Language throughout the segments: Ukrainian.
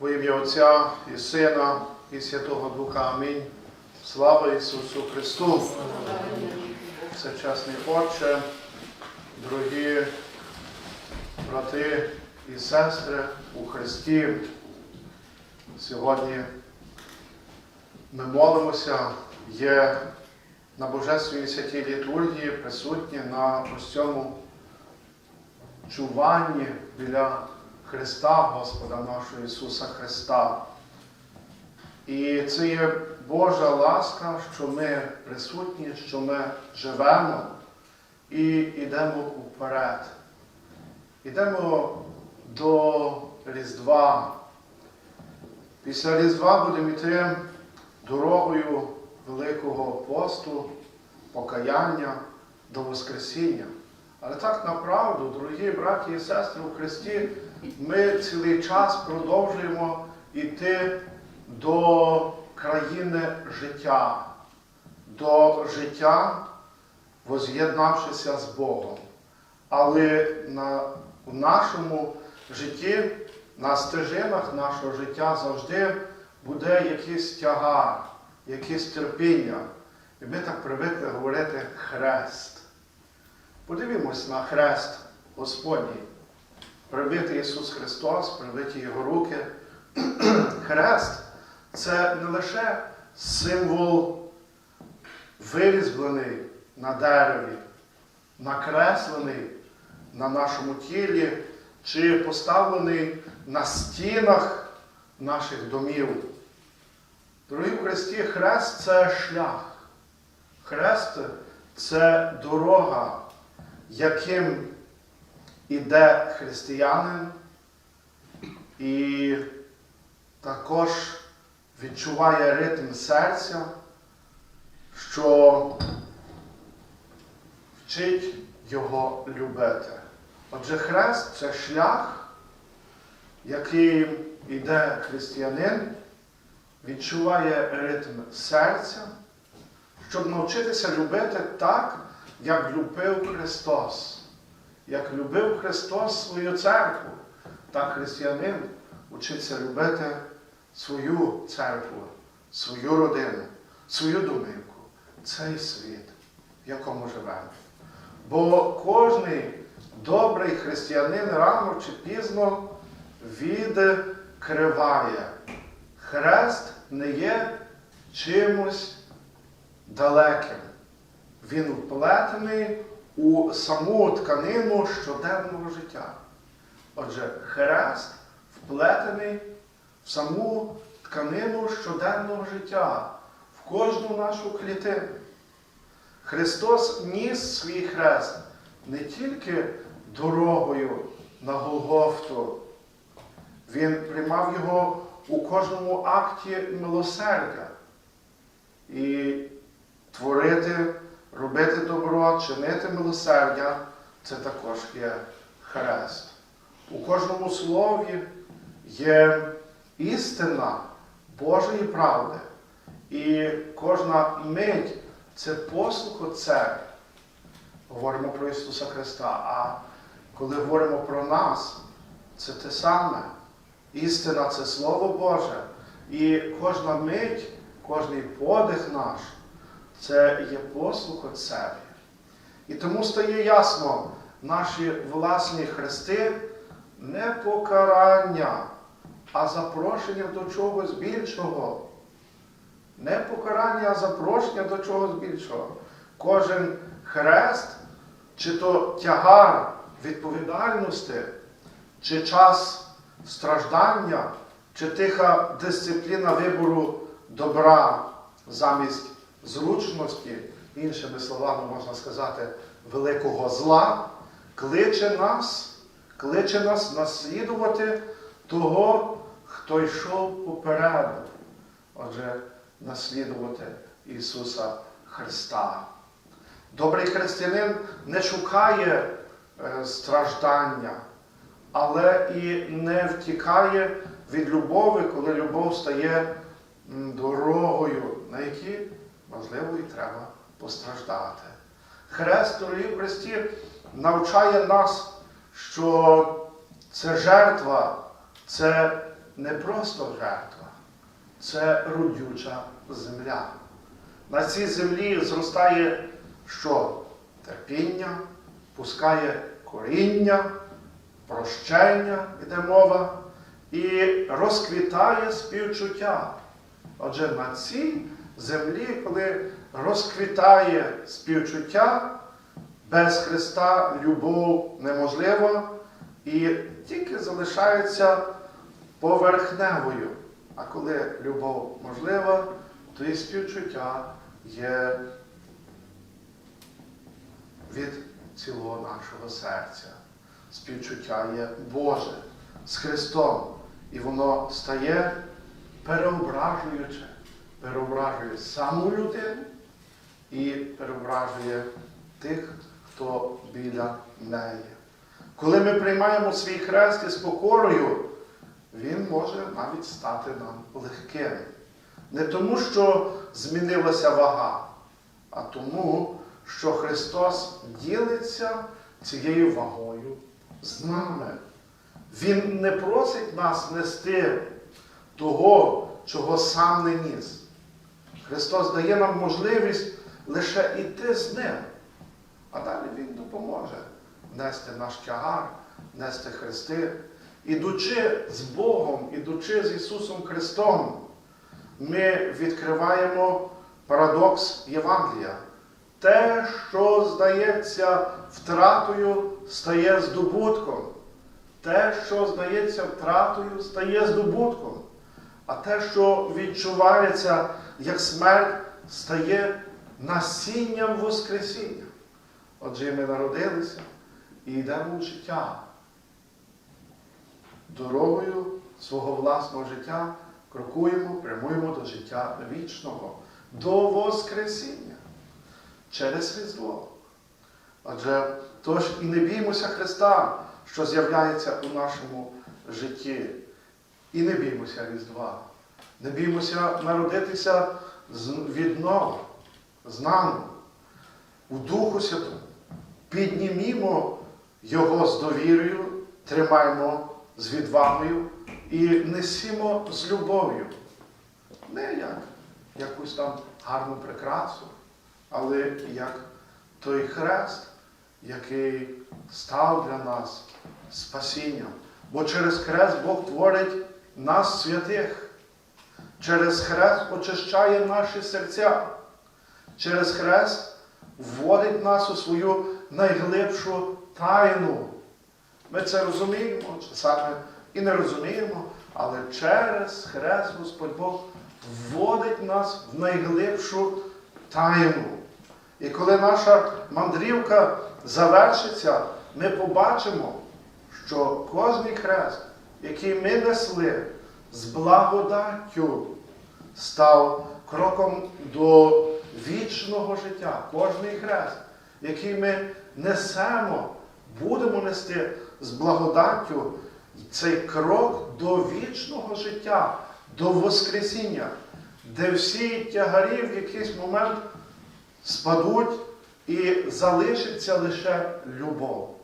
Во ім'я Отця і Сина, і Святого Духа. Амінь. Слава Ісусу Христу! Всечесний Отче, дорогі брати і сестри у Христі. Сьогодні ми молимося, є на Божественній святій літургії присутні на ось цьому чуванні біля Христа, Господа нашого Ісуса Христа. І це є Божа ласка, що ми присутні, що ми живемо і йдемо вперед. Йдемо до Різдва. Після Різдва будемо йти дорогою Великого посту, покаяння до Воскресіння. Але так направду, дорогі браті і сестри у Христі, ми цілий час продовжуємо йти до країни життя, до життя, воз'єднавшися з Богом. Але на, в нашому житті, на стежинах нашого життя завжди буде якийсь тягар, якесь терпіння. І ми так привикли говорити хрест. Подивімось на хрест Господній. Прибитий Ісус Христос, прибиті Його руки. Хрест це не лише символ вирізблений на дереві, накреслений на нашому тілі, чи поставлений на стінах наших домів. Дорогі в Христі, хрест це шлях. Хрест це дорога, яким іде християнин, і також відчуває ритм серця, що вчить його любити. Отже, хрест це шлях, яким іде християнин, відчуває ритм серця, щоб навчитися любити так, як любив Христос. Як любив Христос свою церкву, так християнин учиться любити свою церкву, свою родину, свою домівку, цей світ, в якому живемо. Бо кожний добрий християнин рано чи пізно відкриває. Хрест не є чимось далеким. Він вплетений у саму тканину щоденного життя. Отже, хрест вплетений в саму тканину щоденного життя, в кожну нашу клітину. Христос ніс свій хрест не тільки дорогою на Голгофту, Він приймав його у кожному акті милосердя. І творити, робити добро, чинити милосердя це також є хрест. У кожному слові є істина Божої правди. І кожна мить це послух Отцеві. Говоримо про Ісуса Христа. А коли говоримо про нас, це те саме. Істина це Слово Боже. І кожна мить, кожний подих наш це є послух Отцеві. І тому стає ясно, наші власні хрести не покарання, а запрошення до чогось більшого. Не покарання, а запрошення до чогось більшого. Кожен хрест, чи то тягар відповідальності, чи час страждання, чи тиха дисципліна вибору добра замість зручності, іншими словами можна сказати, великого зла, кличе нас, кличе нас наслідувати того, хто йшов попереду. Отже, наслідувати Ісуса Христа. Добрий християнин не шукає е, страждання, але і не втікає від любові, коли любов стає дорогою, на якій, можливо, і треба постраждати. Хрест, в Христі, навчає нас, що це жертва, це не просто жертва, це родюча земля. На цій землі зростає що? Терпіння, пускає коріння, прощення, йде мова, і розквітає співчуття. Отже, на цій землі, коли розквітає співчуття, без Христа любов неможлива і тільки залишається поверхневою. А коли любов можлива, то і співчуття є від цілого нашого серця. Співчуття є Боже з Христом. І воно стає переображуюче, переображує саму людину і переображує тих, хто біля неї. Коли ми приймаємо свій хрест із покорою, він може навіть стати нам легким. Не тому, що змінилася вага, а тому, що Христос ділиться цією вагою з нами. Він не просить нас нести того, чого сам не ніс. Христос дає нам можливість лише йти з ним, а далі Він допоможе нести наш тягар, нести хрести. Ідучи з Богом, ідучи з Ісусом Христом, ми відкриваємо парадокс Євангелія. Те, що здається втратою, стає здобутком. Те, що здається втратою, стає здобутком. А те, що відчувається як смерть, стає насінням Воскресіння. Отже, ми народилися і йдемо в життя. Дорогою свого власного життя крокуємо, прямуємо до життя вічного, до Воскресіння через Різдво. Адже тож і не біймося Христа, що з'являється у нашому житті. І не біймося Різдва. Не біймося народитися з- відново, знано, у Духу Святому. Піднімімо Його з довірою, тримаймо з відвагою і несімо з любов'ю. Не як якусь там гарну прикрасу, але як той хрест, який став для нас спасінням. Бо через хрест Бог творить нас святих. Через хрест очищає наші серця. Через хрест вводить нас у свою найглибшу тайну. Ми це розуміємо, часами і не розуміємо, але через хрест Господь Бог вводить нас в найглибшу тайну. І коли наша мандрівка завершиться, ми побачимо, що кожний хрест, який ми несли з благодаттю, став кроком до вічного життя. Кожний хрест, який ми несемо, будемо нести з благодаттю, цей крок до вічного життя, до Воскресіння, де всі тягарі в якийсь момент спадуть і залишиться лише любов.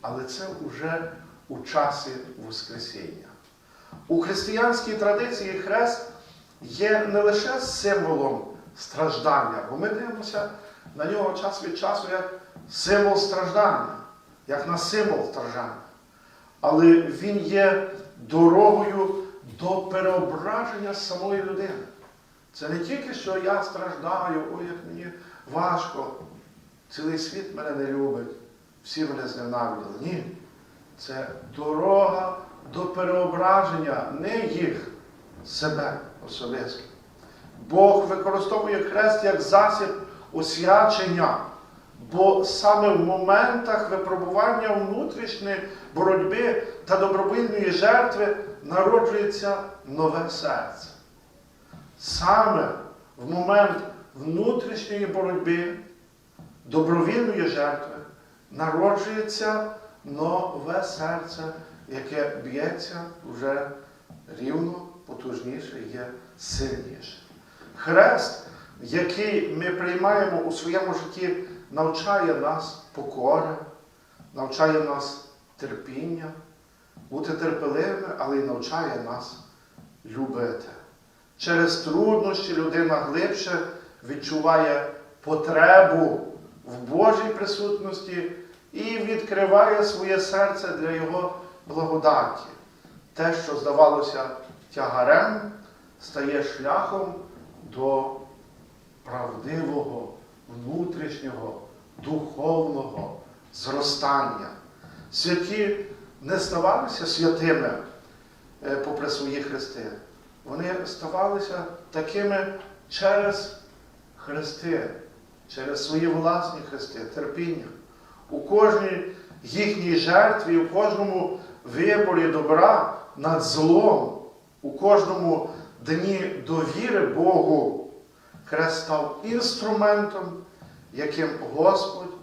Але це вже у часі Воскресіння. У християнській традиції хрест є не лише символом страждання, бо ми дивимося на нього час від часу як символ страждання, як на символ страждання. Але він є дорогою до переображення самої людини. Це не тільки, що я страждаю, ой, як мені важко, цілий світ мене не любить, всі мене зненавиділи. Ні. Це дорога до переображення не їх, себе особисто. Бог використовує хрест як засіб освячення, бо саме в моментах випробування внутрішньої боротьби та добровільної жертви народжується нове серце. Саме в момент внутрішньої боротьби, добровільної жертви, народжується нове серце, яке б'ється вже рівно, потужніше є сильніше. Хрест, який ми приймаємо у своєму житті, навчає нас покори, навчає нас терпіння, бути терпеливими, але й навчає нас любити. Через труднощі людина глибше відчуває потребу в Божій присутності і відкриває своє серце для Його благодаті. Те, що здавалося тягарем, стає шляхом до правдивого, внутрішнього, духовного зростання. Святі не ставалися святими е, попри свої хрести. Вони ставалися такими через хрести, через свої власні хрести, терпіння. У кожній їхній жертві, у кожному виборі добра над злом, у кожному дні довіри Богу хрест став інструментом, яким Господь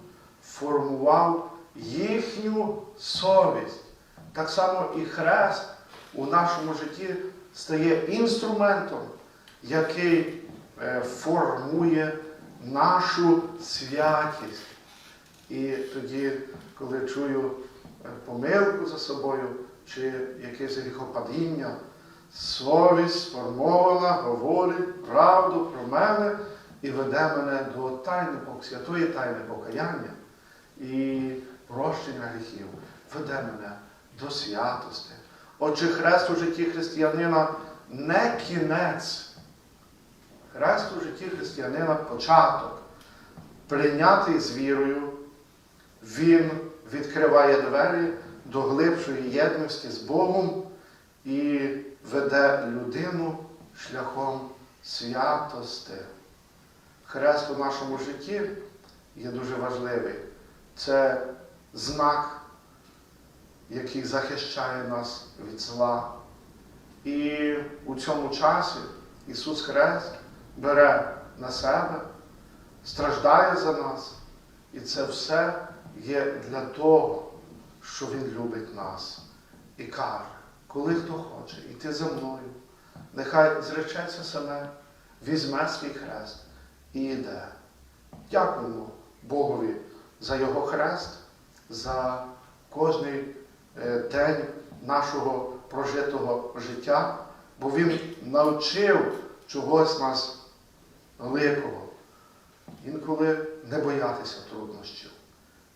формував їхню совість. Так само і хрест у нашому житті стає інструментом, який е, формує нашу святість. І тоді, коли чую е, помилку за собою чи якесь гріхопадіння, совість сформована, говорить правду про мене і веде мене до тайни, святої тайни покаяння і прощення гріхів, веде мене до святости. Отже, хрест у житті християнина не кінець. Хрест у житті християнина початок. Прийнятий з вірою, він відкриває двері до глибшої єдності з Богом і веде людину шляхом святости. Хрест у нашому житті є дуже важливий. Це знак, який захищає нас від зла. І у цьому часі Ісус Хрест бере на себе, страждає за нас. І це все є для того, що Він любить нас. І каже, коли хто хоче йти за мною, нехай зречеться себе, візьме свій хрест і йде. Дякуємо Богові за Його хрест, за кожний е, день нашого прожитого життя, бо Він навчив чогось нас великого. Інколи не боятися труднощів,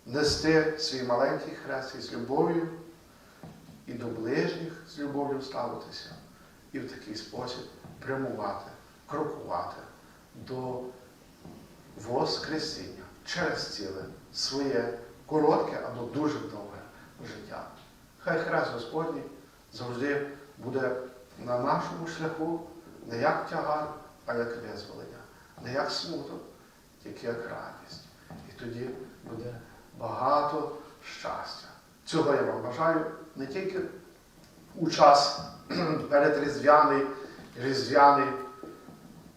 нести свій маленький хрест із любов'ю і до ближніх з любов'ю ставитися, і в такий спосіб прямувати, крокувати до Воскресіння через ціле своє коротке або дуже довге життя. Хай хрест Господній завжди буде на нашому шляху не як тягар, а як визволення, не як смуток, тільки як радість. І тоді буде багато щастя. Цього я вам бажаю не тільки у час перед Різдвяний, Різдвяний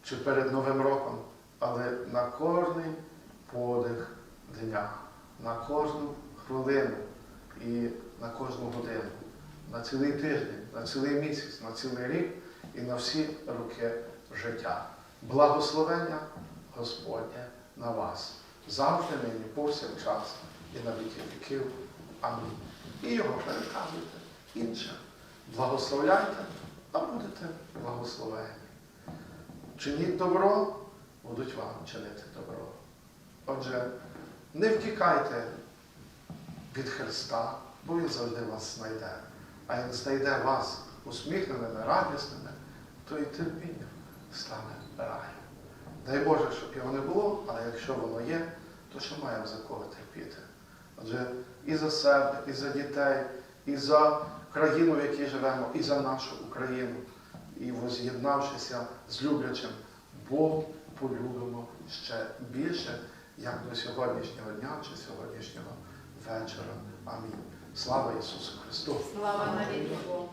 чи перед Новим роком, але на кожний подих дня, на кожну хвилину і на кожну годину, на цілий тиждень, на цілий місяць, на цілий рік і на всі роки життя. Благословення Господнє на вас завжди нині, повсякчас і на віки віків. Амінь. І його переказуйте іншим. Благословляйте, а будете благословені. Чиніть добро, будуть вам чинити добро. Отже, не втікайте від Христа, бо Він завжди вас знайде. А як знайде вас усміхненими, радісними, то і терпіння стане раєм. Дай Боже, щоб його не було, але якщо воно є, то що маємо за кого терпіти? Отже, і за себе, і за дітей, і за країну, в якій живемо, і за нашу Україну. І воз'єднавшися з люблячим Богом, полюбимо ще більше, як до сьогоднішнього дня чи сьогоднішнього вечора. Амінь. Слава Ісусу Христу! Слава навіки Богу.